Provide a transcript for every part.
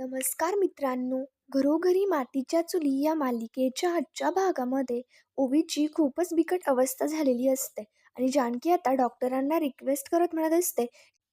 नमस्कार मित्रांनो. घरोघरी मातीच्या चुली या मालिकेच्या आजच्या भागामध्ये ओवीची खूपच बिकट अवस्था झालेली असते आणि जानकी आता डॉक्टरांना रिक्वेस्ट करत म्हणत असते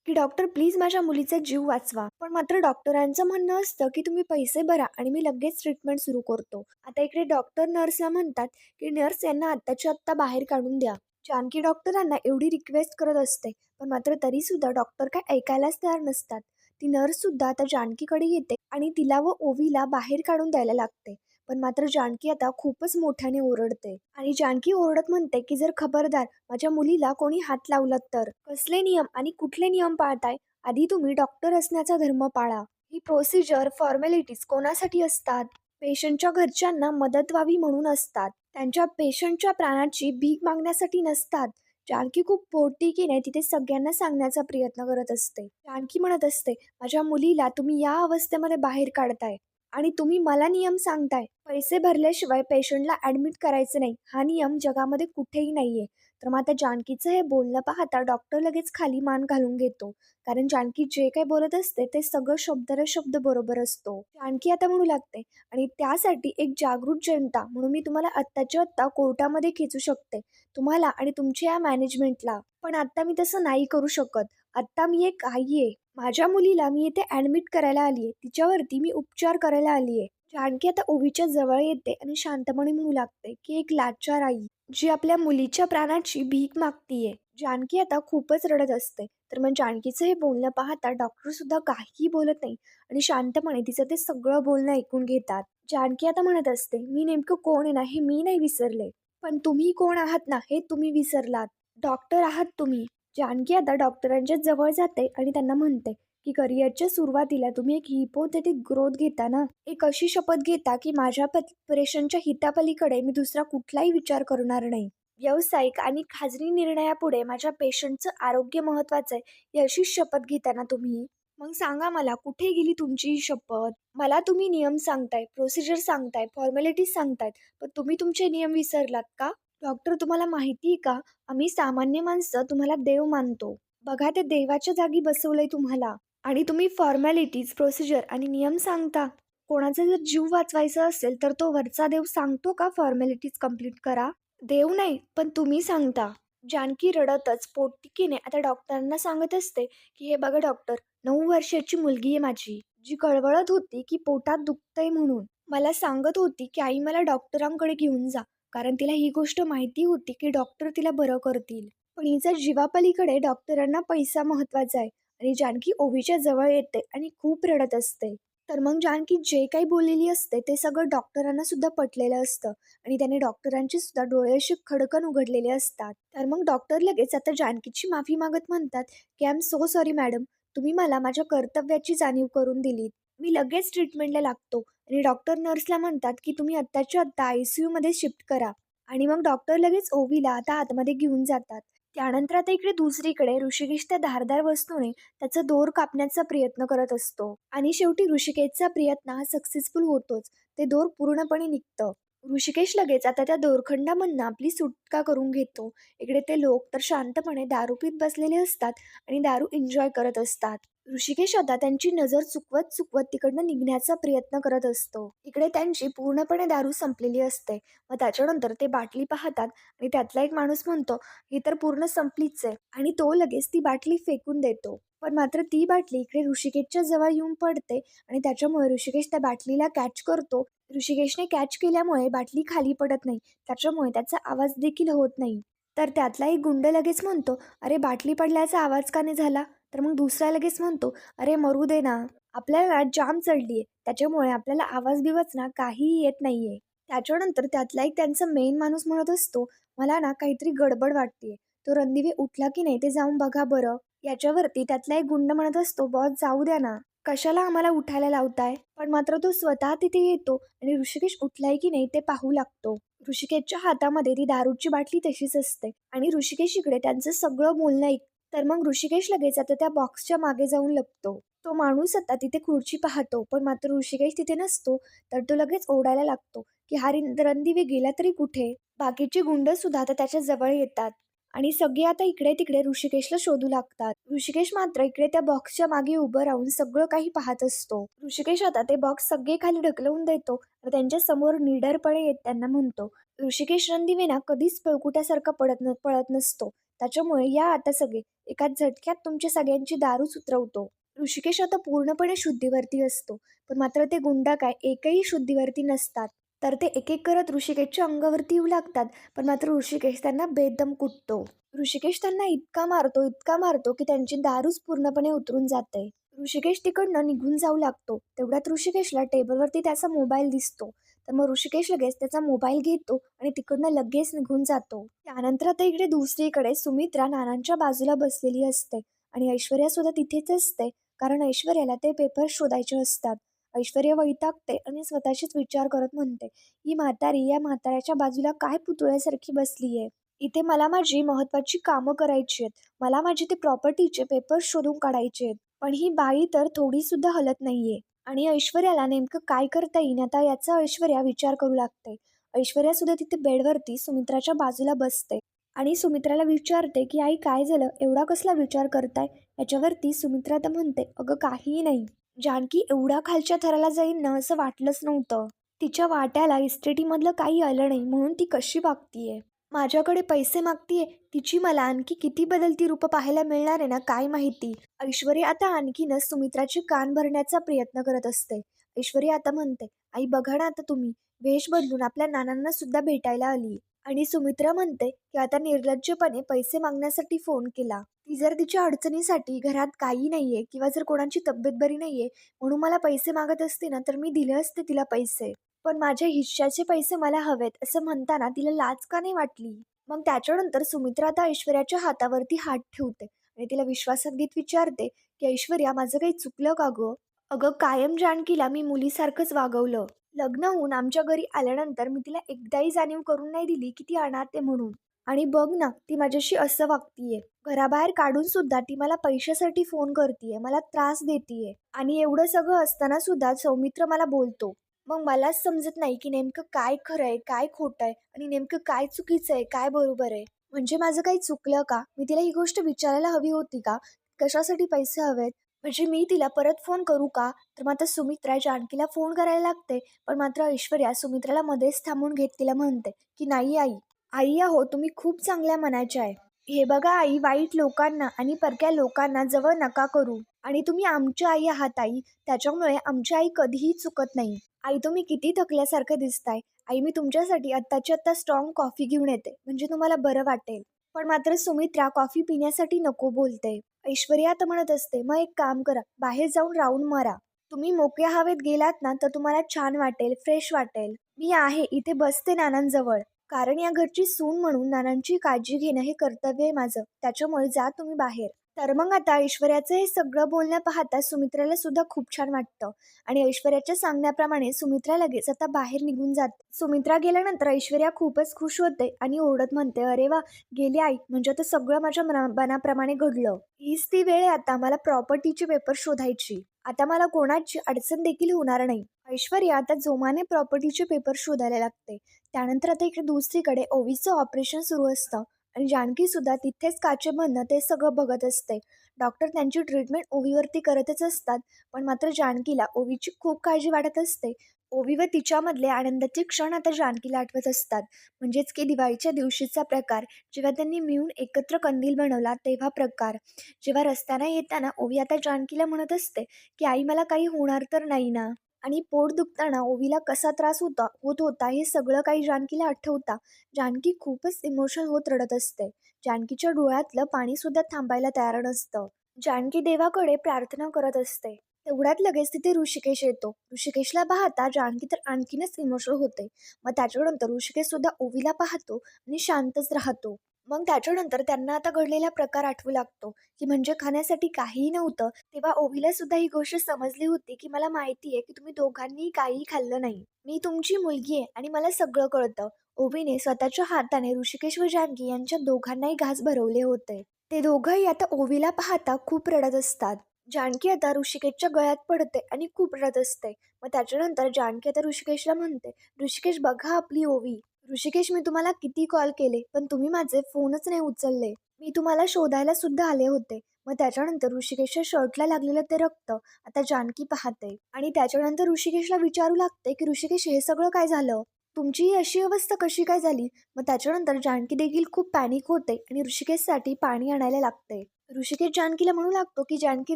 की डॉक्टर प्लीज माझ्या मुलीचा जीव वाचवा. पण मात्र डॉक्टरांचं म्हणणं असतं की तुम्ही पैसे भरा आणि मी लगेच ट्रीटमेंट सुरू करतो. आता इकडे डॉक्टर नर्सला म्हणतात की नर्स यांना आत्ताच्या आत्ता बाहेर काढून द्या. जानकी डॉक्टरांना एवढी रिक्वेस्ट करत असते पण मात्र तरीसुद्धा डॉक्टर काय ऐकायलाच तयार नसतात. ती नर्ससुद्धा आता जानकीकडे येते आणि तिला व ओवीला बाहेर काढून द्यायला लागते. पण मात्र जानकी आता खूपच मोठ्याने ओरडते आणि जानकी ओरडत म्हणते की जर खबरदार माझ्या मुलीला कोणी हात लावला तर? कसले नियम आणि कुठले नियम पाळताय? आधी तुम्ही डॉक्टर असण्याचा धर्म पाळा. ही प्रोसिजर फॉर्मॅलिटीज कोणासाठी असतात? पेशंटच्या घरच्यांना मदत व्हावी म्हणून असतात. त्यांच्या पेशंटच्या प्राणाची भीक मागण्यासाठी नसतात. जानकी खूप पोटी की नाही तिथे सगळ्यांना सांगण्याचा प्रयत्न करत असते. जानकी म्हणत असते माझ्या मुलीला तुम्ही या अवस्थेमध्ये बाहेर काढताय आणि तुम्ही मला नियम सांगताय. पैसे भरल्याशिवाय पेशंटला ॲडमिट करायचं नाही. हा नियम जगामध्ये कुठेही नाहीये. तर मग आता जानकीचं हे बोलणं पाहता डॉक्टर लगेच खाली मान घालून घेतो. कारण जानकी जे काही बोलत असते ते सगळं शब्दर शब्द बरोबर असतो. जानकी आता म्हणू लागते आणि त्यासाठी एक जागृत जनता म्हणून मी तुम्हाला आत्ताच्या आत्ता कोर्टामध्ये खेचू शकते. तुम्हाला आणि तुमच्या या मॅनेजमेंटला पण आत्ता मी तसं नाही करू शकत. आत्ता मी एक आई आहे. माझ्या मुलीला मी इथे ॲडमिट करायला आली आहे तिच्यावरती मी उपचार करायला आली आहे जानकी आता ओवीच्या जवळ येते आणि शांतपणे म्हणू लागते की एक लाचार आई जी आपल्या मुलीच्या प्राणाची भीक मागतीये. जानकी आता खूपच रडत असते. तर मग जानकीचं हे बोलणं पाहता डॉक्टर सुद्धा काहीही बोलत नाही आणि शांतपणे तिचं ते सगळं बोलणं ऐकून घेतात. जानकी आता म्हणत असते मी नेमकं कोण आहे ना हे मी नाही विसरले. पण तुम्ही कोण आहात ना हे तुम्ही विसरलात. डॉक्टर आहात तुम्ही. जानकी आता डॉक्टरांच्या जवळ जाते आणि त्यांना म्हणते की करिअरच्या सुरुवातीला तुम्ही एक हिपोथेटिक ग्रोथ घेता ना एक अशी शपथ घेता की माझ्या पेशंटच्या हितापलीकडे मी दुसरा कुठलाही विचार करणार नाही. व्यावसायिक आणि खाजगी निर्णयापुढे माझ्या पेशंटचं आरोग्य महत्वाचं आहे ही अशी शपथ घेता ना तुम्ही. मग सांगा मला कुठे गेली तुमची शपथ? मला तुम्ही नियम सांगताय प्रोसिजर सांगताय फॉर्मॅलिटीज सांगतायत पण तुम्ही तुमचे नियम विसरलात का? डॉक्टर तुम्हाला माहिती आहे का? आम्ही सामान्य माणसं तुम्हाला देव मानतो. बघा ते देवाच्या जागी बसवलंय तुम्हाला. आणि तुम्ही फॉर्मॅलिटीज प्रोसिजर आणि नियम सांगता. कोणाचा जर जीव वाचवायचा असेल तर तो वरचा देव सांगतो का फॉर्मॅलिटीज कंप्लीट करा? देव नाही पण तुम्ही सांगता. जानकी रडतच पोटतिकीने आता डॉक्टरांना सांगत असते की हे बघा डॉक्टर नऊ वर्षाची मुलगी आहे माझी जी कळवळत होती की पोटात दुखतंय म्हणून. मला सांगत होती की आई मला डॉक्टरांकडे घेऊन जा कारण तिला ही गोष्ट माहिती होती की डॉक्टर तिला बरं करतील. पण हिच्या जीवापलीकडे डॉक्टरांना पैसा महत्त्वाचा आहे. आणि जानकी ओवीच्या जवळ येते आणि खूप रडत असते. तर मग जानकी जे काही बोललेली असते ते सगळं डॉक्टरांना सुद्धा पटलेलं असतं आणि त्याने डॉक्टरांची सुद्धा डोळे असे खडकन उघडलेले असतात. तर मग डॉक्टर लगेच आता जानकीची माफी मागत म्हणतात की I am so sorry madam तुम्ही मला माझ्या कर्तव्याची जाणीव करून दिलीत. मी लगेच ट्रीटमेंटला लागतो आणि डॉक्टर नर्सला म्हणतात की तुम्ही आत्ताच्या आत्ता आय सी यूमध्ये शिफ्ट करा. आणि मग डॉक्टर लगेच ओवीला आता आतमध्ये घेऊन जातात. त्यानंतर आता इकडे दुसरीकडे ऋषिकेश त्या धारदार वस्तूने त्याचा दोर कापण्याचा प्रयत्न करत असतो. आणि शेवटी ऋषिकेशचा प्रयत्न हा सक्सेसफुल होतोच. ते दोर पूर्णपणे निघतं. ऋषिकेश लगेच आता त्या दोरखंडामधनं आपली सुटका करून घेतो. इकडे ते लोक तर शांतपणे दारू पीत बसलेले असतात आणि दारू एन्जॉय करत असतात. ऋषिकेश आता त्यांची नजर चुकवत चुकवत तिकडनं निघण्याचा प्रयत्न करत असतो. इकडे त्यांची पूर्णपणे दारू संपलेली असते. मग त्याच्यानंतर ते बाटली पाहतात आणि त्यातला एक माणूस म्हणतो ही तर पूर्ण संपलीच आहे. आणि तो लगेच ती बाटली फेकून देतो. पण मात्र ती बाटली इकडे ऋषिकेशच्या जवळ येऊन पडते आणि त्याच्यामुळे ऋषिकेश त्या बाटलीला कॅच करतो. ऋषिकेशने कॅच केल्यामुळे बाटली खाली पडत नाही. त्याच्यामुळे त्याचा आवाज देखील होत नाही. तर त्यातला एक गुंड लगेच म्हणतो अरे बाटली पडल्याचा आवाज का नाही झाला? तर मग दुसरा लगेच म्हणतो अरे मरू दे ना आपल्याला जाम चढली आहे त्याच्यामुळे आपल्याला आवाज बिवाज ना काहीही येत नाही आहे त्याच्यानंतर त्यातला एक त्यांचा मेन माणूस म्हणत असतो मला ना काहीतरी गडबड वाटते तो रणदिवे उठला की नाही ते जाऊन बघा बरं. याच्यावरती त्यातला एक गुंड म्हणत असतो बॉस जाऊ द्या ना. कशाला आम्हाला उठायला लावताय? पण मात्र तो स्वतः तिथे येतो आणि ऋषिकेश उठलाय की नाही ते पाहू लागतो. ऋषिकेशच्या हातामध्ये ती दारूची बाटली तशीच असते आणि ऋषिकेश इकडे त्यांचं सगळं बोलणं ऐकतं. तर मग ऋषिकेश लगेच आता त्या बॉक्सच्या मागे जाऊन लपतो. तो माणूस आता तिथे खुर्ची पाहतो पण मात्र ऋषिकेश तिथे नसतो तर तो लगेच ओढायला लागतो की हा रणदिवे गेला तरी कुठे? बाकीचे गुंड सुद्धा आता त्याच्याजवळ येतात. आणि सगळे आता इकडे तिकडे ऋषिकेशला शोधू लागतात. ऋषिकेश मात्र इकडे त्या बॉक्सच्या मागे उभं राहून सगळं काही पाहत असतो. ऋषिकेश आता ते बॉक्स सगळे खाली ढकलवून देतो त्यांच्यासमोर निडरपणे येत त्यांना म्हणतो ऋषिकेश रणदिवेना कधीच पळकुट्यासारखा पडत न पळत नसतो. त्याच्यामुळे या आता सगळे. एका झटक्यात तुमच्या सगळ्यांची दारूच उतरवतो ऋषिकेश आता पूर्णपणे शुद्धीवरती असतो. पण मात्र ते गुंडा काय? एकही शुद्धीवरती नसतात. तर ते एक एक करत ऋषिकेशच्या अंगावरती येऊ लागतात. पण मात्र ऋषिकेश त्यांना बेदम कुटतो. ऋषिकेश त्यांना इतका मारतो इतका मारतो की त्यांची दारूच पूर्णपणे उतरून जाते. ऋषिकेश तिकडनं निघून जाऊ लागतो. तेवढ्यात ऋषिकेशला टेबलवरती त्याचा मोबाईल दिसतो. तर मग ऋषिकेश लगेच त्याचा मोबाईल घेतो आणि तिकडनं लगेच निघून जातो. त्यानंतर आता इकडे दुसरीकडे सुमित्रा नानांच्या बाजूला बसलेली असते आणि ऐश्वर्या सुद्धा तिथेच असते कारण ऐश्वर्याला ते पेपर शोधायचे असतात. ऐश्वर्या वैतागते आणि स्वतःशीच विचार करत म्हणते ही म्हातारी या म्हाताऱ्याच्या बाजूला काय पुतळ्यासारखी बसली आहे इथे मला माझी महत्त्वाची कामं करायची आहेत. मला माझे ते प्रॉपर्टीचे पेपर शोधून काढायचे आहेत. पण ही बाई तर थोडीसुद्धा हलत नाहीये. आणि ऐश्वर्याला नेमकं काय करता येईल आता याचा ऐश्वर्या विचार करू लागते. ऐश्वर्या सुद्धा तिथे बेडवरती सुमित्राच्या बाजूला बसते आणि सुमित्राला विचारते की आई काय झालं? एवढा कसला विचार करताय? याच्यावरती सुमित्रा तर म्हणते अगं काहीही नाही. जानकी एवढ्या खालच्या थराला जाईन ना असं वाटलंच नव्हतं. तिच्या वाट्याला इस्टेटीमधलं काही आलं नाही म्हणून ती कशी वागतीये माझ्याकडे पैसे मागतीये तिची मला आणखी किती बदलती रूपं पाहायला मिळणार आहे ना काय माहिती? ऐश्वर्या आता आणखीनच सुमित्राची कान भरण्याचा प्रयत्न करत असते. ऐश्वर्या आता म्हणते आई बघा ना आता तुम्ही. वेश बदलून आपल्या नानांना सुद्धा भेटायला आली आणि सुमित्रा म्हणते की आता निर्लज्जपणे पैसे मागण्यासाठी फोन केला. ती जर तिच्या अडचणीसाठी घरात काही नाहीये किंवा जर कोणाची तब्येत बरी नाहीये म्हणून मला पैसे मागत असते ना तर मी दिले असते तिला पैसे. पण माझ्या हिश्श्याचे पैसे मला हवेत असं म्हणताना तिला लाच का नाही वाटली? मग त्याच्यानंतर सुमित्रा आता ऐश्वर्याच्या हातावरती हात ठेवते आणि तिला विश्वासात घेत विचारते की ऐश्वर्या माझं काही चुकलं का गं? अगं कायम जानकीला मी मुलीसारखंच वागवलं. लग्न होऊन आमच्या घरी आल्यानंतर मी तिला एकदाही जाणीव करून नाही दिली की ती अनाथे म्हणून. आणि बघ ना ती माझ्याशी असं वागतीये. घराबाहेर काढून सुद्धा ती मला पैशासाठी फोन करतीये मला त्रास देतीये. आणि एवढं सगळं असताना सुद्धा सौमित्र मला बोलतो. मग मलाच समजत नाही की नेमकं काय खरं आहे काय खोटं आहे आणि नेमकं काय चुकीचं आहे काय बरोबर आहे म्हणजे माझं काही चुकलं का? मी तिला ही गोष्ट विचारायला हवी होती का? कशासाठी पैसे हवेत? म्हणजे मी तिला परत फोन करू का? तर मात्र सुमित्रा जानकीला फोन करायला लागते पण मात्र ऐश्वर्या सुमित्राला मध्येच थांबून घेत तिला म्हणते की नाही आई आई आहो तुम्ही खूप चांगल्या मनाच्या आहे. हे बघा आई वाईट लोकांना आणि परक्या लोकांना जवळ नका करू. आणि तुम्ही आमच्या आई आहात आई त्याच्यामुळे आमची आई कधीही चुकत नाही. आई तुम्ही किती थकल्यासारखं दिसताय. आई मी तुमच्यासाठी आत्ताची आत्ता स्ट्रॉंग कॉफी घेऊन येते. म्हणजे तुम्हाला बरं वाटेल. पण मात्र सुमित्रा कॉफी पिण्यासाठी नको बोलते. ऐश्वर्या आता म्हणत असते मग एक काम करा बाहेर जाऊन राऊंड मारा. तुम्ही मोकळ्या हवेत गेलात ना तर तुम्हाला छान वाटेल फ्रेश वाटेल. मी आहे इथे बसते नानांजवळ. कारण या घरची सून म्हणून नानांची काळजी घेणं हे कर्तव्य आहे माझं. त्याच्यामुळे जा तुम्ही बाहेर. तर मग आता ऐश्वर्याचं हे सगळं बोलणं पाहता सुमित्राला सुद्धा खूप छान वाटतं. आणि ऐश्वर्याच्या सांगण्याप्रमाणे सुमित्रा लगेच आता बाहेर निघून जाते. सुमित्रा गेल्यानंतर ऐश्वर्या खूपच खुश होते आणि ओरडत म्हणते अरे वा गेली आई. म्हणजे आता सगळं माझ्या मना मनाप्रमाणे घडलं. हीच ती वेळ आता मला प्रॉपर्टीचे पेपर शोधायची. आता मला कोणाची अडचण देखील होणार नाही. ऐश्वर्या आता जोमाने प्रॉपर्टीचे पेपर शोधायला लागते. त्यानंतर आता इकडे दुसरीकडे ओवीचं ऑपरेशन सुरू असतं. आणि जानकी सुद्धा तिथेच काचे म्हणणं ते सगळं बघत असते. डॉक्टर त्यांची ट्रीटमेंट ओवीवरती करतच असतात पण मात्र जानकीला ओवीची खूप काळजी वाटत असते. ओवी व तिच्यामधले आनंदाचे क्षण आता जानकीला आठवत असतात. म्हणजेच की दिवाळीच्या दिवशीचा प्रकार जेव्हा त्यांनी मिळून एकत्र कंदील बनवला तेव्हा प्रकार. जेव्हा रस्त्यानं येताना ओवी आता जानकीला म्हणत असते की आई मला काही होणार तर नाही ना? आणि पोट दुखताना ओवीला कसा त्रास होता होत होता हे सगळं काही जानकीला आठवता. जानकी खूपच इमोशनल होत रडत असते. जानकीच्या डोळ्यातलं पाणीसुद्धा थांबायला तयार नसतं. जानकी देवाकडे प्रार्थना करत असते. तेवढ्यात लगेच तिथे ऋषिकेश येतो. ऋषिकेशला पाहता जानकी तर आणखीनच इमोशनल होते. मग त्याच्यानंतर ऋषिकेश सुद्धा ओवीला पाहतो आणि शांतच राहतो. मग त्याच्यानंतर त्यांना आता घडलेला प्रकार आठवू लागतो. की म्हणजे खाण्यासाठी काहीही नव्हतं तेव्हा ओवीला सुद्धा ही गोष्ट समजली होती की मला माहिती आहे की तुम्ही दोघांनी काहीही खाल्लं नाही. मी तुमची मुलगी आहे आणि मला सगळं कळतं. ओवीने स्वतःच्या हाताने ऋषिकेश व जानकी यांच्या दोघांनाही घास भरवले होते. ते दोघंही आता ओवीला पाहता खूप रडत असतात. जानकी आता ऋषिकेशच्या गळ्यात पडते आणि खूप रडत असते. मग त्याच्यानंतर जानकी आता ऋषिकेशला म्हणते ऋषिकेश बघा आपली ओवी. ऋषिकेश मी तुम्हाला किती कॉल केले पण तुम्ही माझे फोनच नाही उचलले. मी तुम्हाला शोधायला सुद्धा आले होते. मग त्याच्यानंतर ऋषिकेशच्या शर्टला लागलेलं ते रक्त आता जानकी पाहते. आणि त्याच्यानंतर ऋषिकेशला विचारू लागते की ऋषिकेश हे सगळं काय झालं? तुमची अशी अवस्था कशी काय झाली? मग त्याच्यानंतर जानकी देखील खूप पॅनिक होते आणि ऋषिकेशसाठी पाणी आणायला लागते. ऋषिकेश जानकीला म्हणू लागतो की जानकी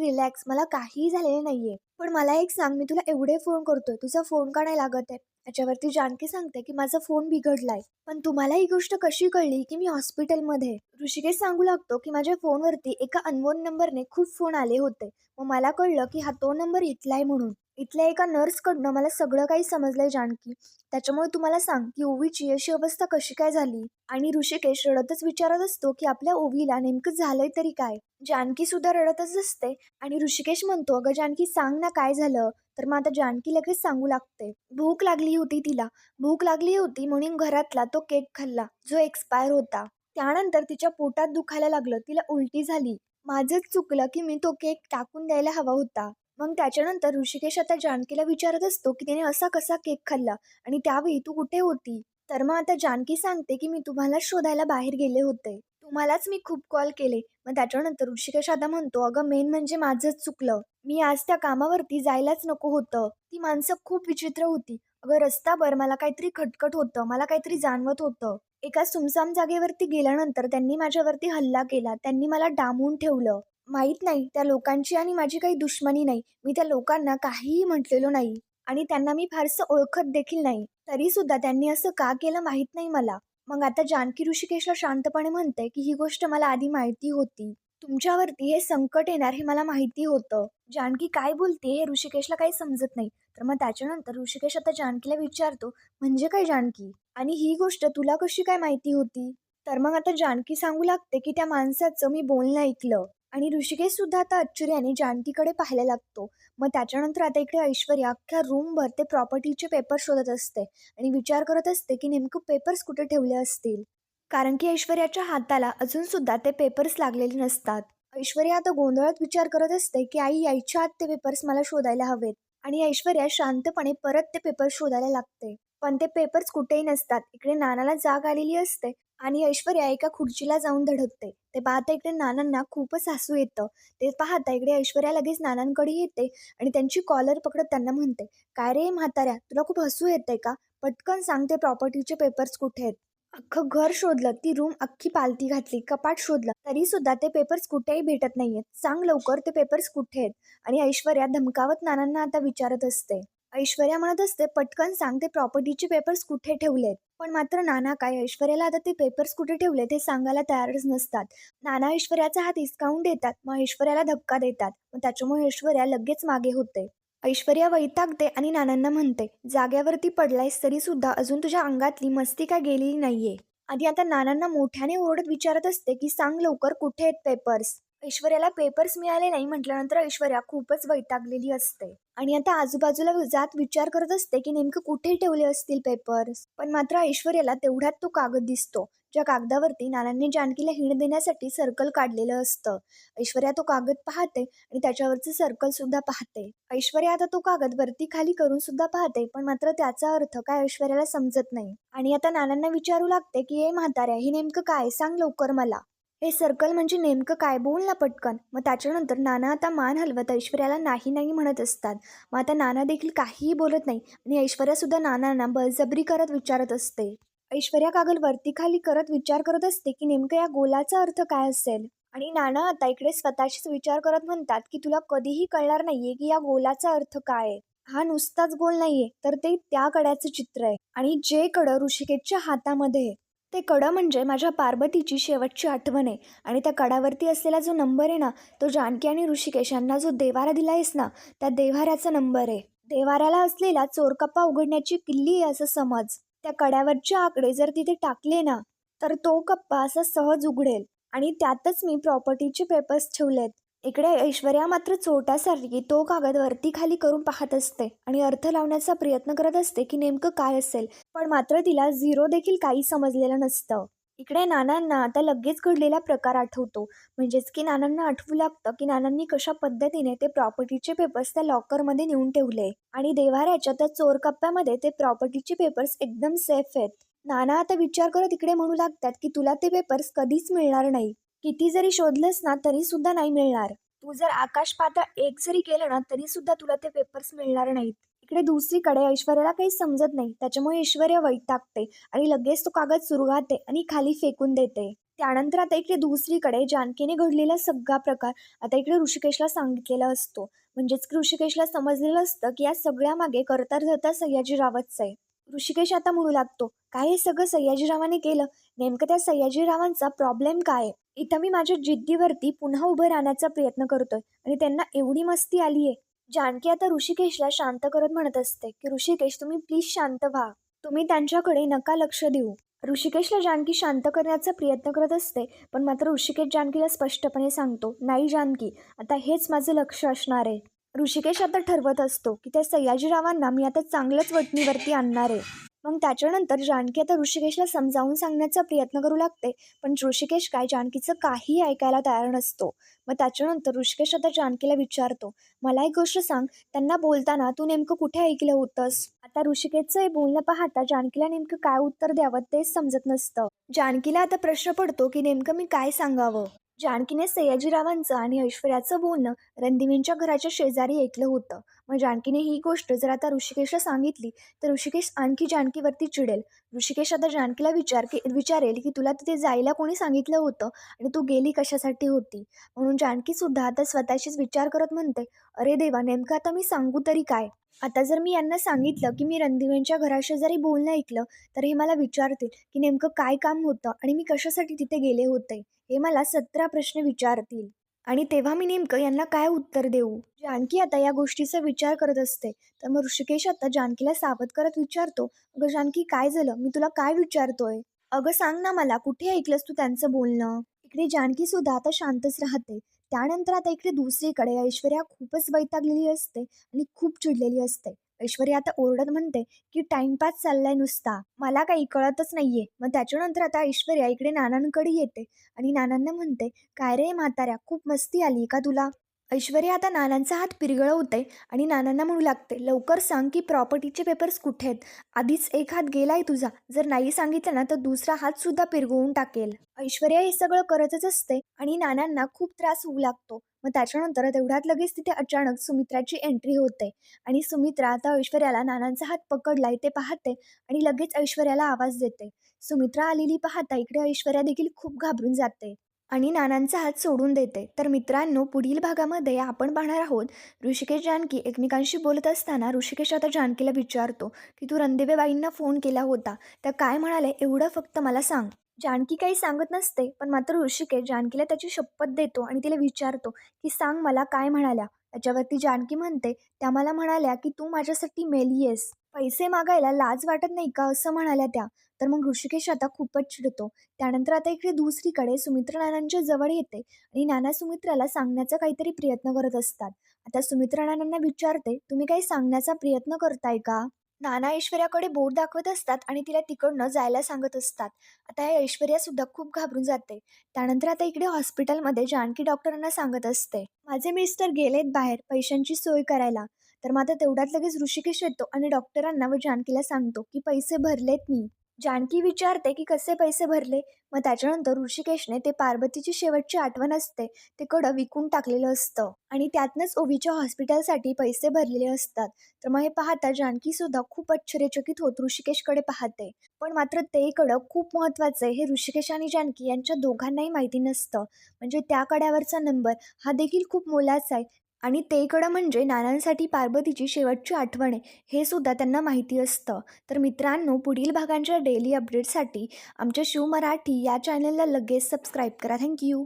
रिलॅक्स मला काहीही झालेले नाहीये. पण मला एक सांग मी तुला एवढे फोन करतोय. तुझा फोन का नाही लागत आहे? याच्यावरती जानकी सांगते की माझा फोन बिघडलाय पण तुम्हाला ही गोष्ट कशी कळली की मी हॉस्पिटलमध्ये? ऋषिकेश सांगू लागतो की माझ्या फोनवरती एका अनवोन नंबरने खूप फोन आले होते. मग मला कळलं की हा तो नंबर इथला आहे म्हणून. इथल्या एका नर्सकडनं मला सगळं काही समजलंय जानकी. त्याच्यामुळे तुम्हाला सांग की ओवीची अशी अवस्था कशी काय झाली? आणि ऋषिकेश रडतच विचारत असतो की आपल्या ओवीला नेमकं झालंय तरी काय? जानकी सुद्धा रडतच असते आणि ऋषिकेश म्हणतो अगं जानकी सांग ना काय झालं? तर मग आता जानकी लगेच सांगू लागते. भूक लागली होती तिला. भूक लागली होती म्हणून घरातला तो केक खाल्ला जो एक्सपायर होता. त्यानंतर तिच्या पोटात दुखायला लागलं. तिला उलटी झाली. माझंच चुकलं की मी तो केक टाकून द्यायला हवा होता. मग त्याच्यानंतर ऋषिकेश आता जानकीला विचारत असतो की तिने असा कसा केक खाल्ला आणि त्यावेळी तू कुठे होती? तर मग आता जानकी सांगते की मी तुम्हाला शोधायला बाहेर गेले होते. तुम्हालाच मी खूप कॉल केले. मग त्याच्यानंतर ऋषिकेश आता म्हणतो अगं मेन म्हणजे माझंच चुकलं. मी आज त्या कामावरती जायलाच नको होतं. ती माणसं खूप विचित्र होती. अगं रस्ताभर मला काहीतरी खटखट होतं. मला काहीतरी जाणवत होतं. एका सुमसाम जागेवरती गेल्यानंतर त्यांनी माझ्यावरती हल्ला केला. त्यांनी मला डांबून ठेवलं. माहीत नाही त्या लोकांची आणि माझी काही दुश्मनी नाही. मी त्या लोकांना काहीही म्हटलेलो नाही. आणि त्यांना मी फारसं ओळखत देखील नाही. तरी सुद्धा त्यांनी असं का केलं माहीत नाही मला. मग आता जानकी ऋषिकेशला शांतपणे म्हणते की ही गोष्ट मला आधी माहिती होती. तुमच्यावरती हे संकट येणार हे मला माहिती होतं. जानकी काय बोलते हे ऋषिकेशला काही समजत नाही. तर मग त्याच्यानंतर ऋषिकेश आता जानकीला विचारतो म्हणजे काय जानकी? आणि ही गोष्ट तुला कशी काय माहिती होती? तर मग आता जानकी सांगू लागते की त्या माणसाचं मी बोलणं ऐकलं. आणि ऋषिकेश सुद्धा आता आश्चर्याने जानकीकडे पाहायला लागतो. मग त्याच्यानंतर आता इकडे ऐश्वर्या अख्ख्या रूमभर ते प्रॉपर्टीचे पेपर शोधत असते आणि विचार करत असते की नेमकं पेपर्स कुठे ठेवले असतील. कारण की ऐश्वर्याच्या हाताला अजून सुद्धा ते पेपर्स लागलेले नसतात. ऐश्वर्या आता गोंधळात विचार करत असते की आई यायच्या आत ते पेपर्स मला शोधायला हवेत. आणि ऐश्वर्या शांतपणे परत ते पेपर्स शोधायला लागते. पण ते पेपर्स कुठेही नसतात. इकडे नानाला जाग आलेली असते. आणि ऐश्वर्या एका खुर्चीला जाऊन धडकते. ते पाहता इकडे नानांना खूपच हसू येतं. ते पाहता इकडे ऐश्वर्या लगेच नानांकडे येते आणि त्यांची कॉलर पकडत त्यांना म्हणते काय रे म्हाताऱ्या तुला खूप हसू येतंय का? पटकन सांगते प्रॉपर्टीचे पेपर्स कुठे आहेत. अख्खं घर शोधलं ती रूम अख्खी पालती घातली कपाट शोधलं तरी सुद्धा ते पेपर्स कुठेही भेटत नाहीयेत. सांग लवकर ते पेपर्स कुठे आहेत? आणि ऐश्वर्या धमकावत नानांना आता विचारत असते. ऐश्वर्या म्हणत असते पटकन सांग ते प्रॉपर्टीचे पेपर्स कुठे ठेवलेत? पण मात्र नाना काय ऐश्वर्याला आता ते पेपर्स कुठे ठेवले ते सांगायला तयारच नसतात. नाना ऐश्वर्याचा हात हिसकावून देतात मग ऐश्वर्याला धक्का देतात. मग त्याच्यामुळे ऐश्वर्या लगेच मागे होते. ऐश्वर्या वैतागते आणि नानांना म्हणते जाग्यावरती पडलायस तरी सुद्धा अजून तुझ्या अंगातली मस्ती काय गेलेली नाहीये. आधी आता नानांना मोठ्याने ओरडत विचारत असते की सांग लवकर कुठे आहेत पेपर्स? ऐश्वर्याला पेपर्स मिळाले नाही म्हटल्यानंतर ऐश्वर्या खूपच वैतागलेली असते. आणि आता आजूबाजूला जात विचार करत असते की नेमकं कुठे ठेवले असतील पेपर्स पण मात्र ऐश्वर्याला तेवढ्यात तो कागद दिसतो ज्या कागदावरती नानांनी जानकीला हिण देण्यासाठी सर्कल काढलेलं असतं. ऐश्वर्या तो कागद पाहते आणि त्याच्यावरचे सर्कल सुद्धा पाहते. ऐश्वर्या आता तो कागद वरती खाली करून सुद्धा पाहते पण मात्र त्याचा अर्थ काय ऐश्वर्याला समजत नाही. आणि आता नानांना विचारू लागते की हे म्हाताऱ्या हे नेमकं काय? सांग लवकर मला. हे सर्कल म्हणजे नेमकं काय? बोल ना पटकन. मग त्याच्यानंतर नाना आता मान हलवत ऐश्वर्याला नाही नाही म्हणत असतात. मग आता नाना देखील काहीही बोलत नाही आणि ऐश्वर्यासुद्धा नानांना बळजबरी करत विचारत असते. ऐश्वर्या कागल वरती खाली करत विचार करत असते की नेमकं या गोलाचा अर्थ काय असेल? आणि नाना आता इकडे स्वतःशीच विचार करत म्हणतात की तुला कधीही कळणार नाहीये की या गोलाचा अर्थ काय आहे. हा नुसताच गोल नाहीये तर ते त्या कड्याचं चित्र आहे. आणि जे कडं ऋषिकेशच्या हातामध्ये आहे. ते कडं म्हणजे माझ्या पार्वतीची शेवटची आठवण आहे. आणि त्या कडावरती असलेला जो नंबर आहे ना तो जानकी आणि ऋषिकेश यांना जो देवारा दिला आहेस ना त्या देवाऱ्याचा नंबर आहे. देवाऱ्याला असलेला चोरकप्पा उघडण्याची किल्ली आहे असं समज. त्या कड्यावरचे आकडे जर तिथे टाकले ना तर तो कप्पा असा सहज उघडेल. आणि त्यातच मी प्रॉपर्टीचे पेपर्स ठेवलेत. इकडे ऐश्वर्या मात्र चोटासारखी तो कागद वरती खाली करून पाहत असते आणि अर्थ लावण्याचा प्रयत्न करत असते की नेमकं काय असेल. पण मात्र तिला झिरो देखील काही समजलेलं नसतं. इकडे नानांना आता लगेच घडलेला प्रकार आठवतो. म्हणजेच की नानांना आठवू लागतं की नानांनी कशा पद्धतीने ते प्रॉपर्टीचे पेपर्स त्या लॉकरमध्ये नेऊन ठेवले. आणि देवाऱ्याच्या त्या चोर कप्प्यामध्ये ते प्रॉपर्टीचे पेपर्स एकदम सेफ आहेत. नाना आता विचार करत इकडे म्हणू लागतात की तुला ते पेपर्स कधीच मिळणार नाही. किती जरी शोधलंस ना तरी सुद्धा नाही मिळणार. तू जर आकाश पातळ एक जरी केलं ना तरी सुद्धा तुला ते पेपर्स मिळणार नाहीत. इकडे दुसरीकडे ऐश्वर्याला काही समजत नाही. त्याच्यामुळे ऐश्वर्या वैतागते आणि लगेच तो कागद सुरगाते आणि खाली फेकून देते. त्यानंतर आता इकडे दुसरीकडे जानकीने घडलेला सगळा प्रकार आता इकडे ऋषिकेशला सांगितलेला असतो. म्हणजेच की ऋषिकेशला समजलेलं असतं की या सगळ्या मागे करता धरता सयाजीरावच आहे. ऋषिकेश आता म्हणू लागतो काय हे सगळं सयाजीरावाने केलं? नेमकं त्या सयाजीरावांचा प्रॉब्लेम काय आहे? इथं मी माझ्या जिद्दीवरती पुन्हा उभं राहण्याचा प्रयत्न करतोय. आणि त्यांना एवढी मस्ती आली आहे जानकी आता ऋषिकेशला शांत करत म्हणत असते की ऋषिकेश तुम्ही प्लीज शांत व्हा. तुम्ही त्यांच्याकडे नका लक्ष देऊ. ऋषिकेशला जानकी शांत करण्याचा प्रयत्न करत असते पण मात्र ऋषिकेश जानकीला स्पष्टपणे सांगतो नाही जानकी आता हेच माझं लक्ष असणार आहे. ऋषिकेश आता ठरवत असतो की त्या सयाजीरावांना मी आता चांगलंच वटणीवरती आणणार आहे. मग त्याच्यानंतर जानकी आता ऋषिकेशला समजावून सांगण्याचा प्रयत्न करू लागते. पण ऋषिकेश काय जानकीचं काहीही ऐकायला तयार नसतो. मग त्याच्यानंतर ऋषिकेश आता जानकीला विचारतो मला एक गोष्ट सांग त्यांना बोलताना तू नेमकं कुठे ऐकलं होतंस? आता ऋषिकेशचं हे बोलणं पाहता जानकीला नेमकं काय उत्तर द्यावं तेच समजत नसतं. जानकीला आता प्रश्न पडतो की नेमकं मी काय सांगावं? जानकीने सयाजीरावांचं आणि ऐश्वर्याचं बोलणं रणदिवींच्या घराच्या शेजारी ऐकलं होतं. म्हणजे मग जानकीने ही गोष्ट जर आता ऋषिकेशला सांगितली तर ऋषिकेश आणखी जानकीवरती चिडेल. ऋषिकेश आता जानकीला विचार के विचारेल की तुला तिथे जायला कोणी सांगितलं होतं आणि तू गेली कशासाठी होती? म्हणून जानकीसुद्धा आता स्वतःशीच विचार करत म्हणते अरे देवा नेमकं आता मी सांगू तरी काय? आता जर मी यांना सांगितलं की मी रणदिवेंच्या घराशेजारी बोलणं ऐकलं तर हे मला विचारतील की नेमकं काय काम होतं आणि मी कशासाठी तिथे गेले होते हे मला सतरा प्रश्न विचारतील. आणि तेव्हा मी नेमकं यांना काय उत्तर देऊ? जानकी आता या गोष्टीचा विचार करत असते तर मग ऋषिकेश आता जानकीला सावध करत विचारतो अगं जानकी काय झालं? मी तुला काय विचारतोय? अगं सांग ना मला कुठे ऐकलंस तू त्यांचं बोलणं? इकडे जानकी सुद्धा आता शांतच राहते. त्यानंतर आता इकडे दुसरीकडे ऐश्वर्या खूपच वैतागलेली असते आणि खूप चिडलेली असते. ऐश्वर्या आता ओरडत म्हणते की टाइमपास चाललाय नुसता. मला काही कळतच नाहीये. मग त्याच्यानंतर आता ऐश्वर्या इकडे नानांकडे येते आणि नानांना म्हणते काय रे म्हाताऱ्या खूप मस्ती आली का तुला? ऐश्वर्या आता नानांचा हात पिरगळवते आणि नानांना म्हणू लागते लवकर सांग की प्रॉपर्टीचे पेपर्स कुठे आहेत? आधीच एक हात गेलाय तुझा. जर नाही सांगितलं ना तर दुसरा हात सुद्धा पिरगवून टाकेल. ऐश्वर्या हे सगळं करतच असते आणि नानांना खूप त्रास होऊ लागतो. मग त्याच्यानंतर तेवढ्यात लगेच तिथे अचानक सुमित्राची एंट्री होते आणि सुमित्रा आता ऐश्वर्याला नानांचा हात पकडलाय ते पाहते आणि लगेच ऐश्वर्याला आवाज देते. सुमित्रा आलेली पाहता इकडे ऐश्वर्या देखील खूप घाबरून जाते. आणि नानांचा हात सोडून देते. तर मित्रांनो पुढील भागामध्ये आपण पाहणार आहोत ऋषिकेश जानकी एकमेकांशी बोलत असताना ऋषिकेश आता जानकीला विचारतो की तू रणदेवेबाईंना फोन केला होता. त्या काय म्हणाले एवढं फक्त मला सांग. जानकी काही सांगत नसते पण मात्र ऋषिकेश जानकीला त्याची शपथ देतो आणि तिला विचारतो की सांग मला काय म्हणाल्या. त्याच्यावरती जानकी म्हणते त्या मला म्हणाल्या की तू माझ्यासाठी मेली आहेस पैसे मागायला लाज वाटत नाही का असं म्हणाल्या त्या. तर मग ऋषिकेश आता खूपच चिडतो. त्यानंतर आता इकडे दुसरीकडे सुमित्रा नानांच्या जवळ येते आणि नाना सुमित्राला सांगण्याचा काहीतरी प्रयत्न करत असतात. आता सुमित्रा नानांना विचारते तुम्ही काही सांगण्याचा प्रयत्न करताय का? नाना ऐश्वर्याकडे बोट दाखवत असतात आणि तिला तिकडनं जायला सांगत असतात. आता या ऐश्वर्या सुद्धा खूप घाबरून जाते. त्यानंतर आता इकडे हॉस्पिटलमध्ये जानकी डॉक्टरांना सांगत असते माझे मिस्टर गेलेत बाहेर पैशांची सोय करायला. तर मग आता तेवढ्यात लगेच ऋषिकेश येतो आणि डॉक्टरांना व जानकीला सांगतो की पैसे भरलेत मी. जानकी विचारते की कसे पैसे भरले? मग त्याच्यानंतर ऋषिकेशने ते पार्वतीची शेवटची आठवण असते ते कडं विकून टाकलेलं असतं. आणि त्यातनंच ओवीच्या हॉस्पिटलसाठी पैसे भरलेले असतात. तर मग हे पाहता जानकी सुद्धा खूप आश्चर्यचकित होत ऋषिकेशकडे पाहते. पण मात्र ते कडं खूप महत्त्वाचं आहे हे ऋषिकेश आणि जानकी यांच्या दोघांनाही माहिती नसतं. म्हणजे त्या कड्यावरचा नंबर हा देखील खूप मोलाचा आहे. आणि ते कडं म्हणजे नानांसाठी पार्वतीची शेवटची आठवण आहे हे सुद्धा त्यांना माहिती असतं. तर मित्रांनो पुढील भागांच्या डेली अपडेटसाठी आमच्या शिव मराठी या चॅनलला लगेच सबस्क्राईब करा. थँक्यू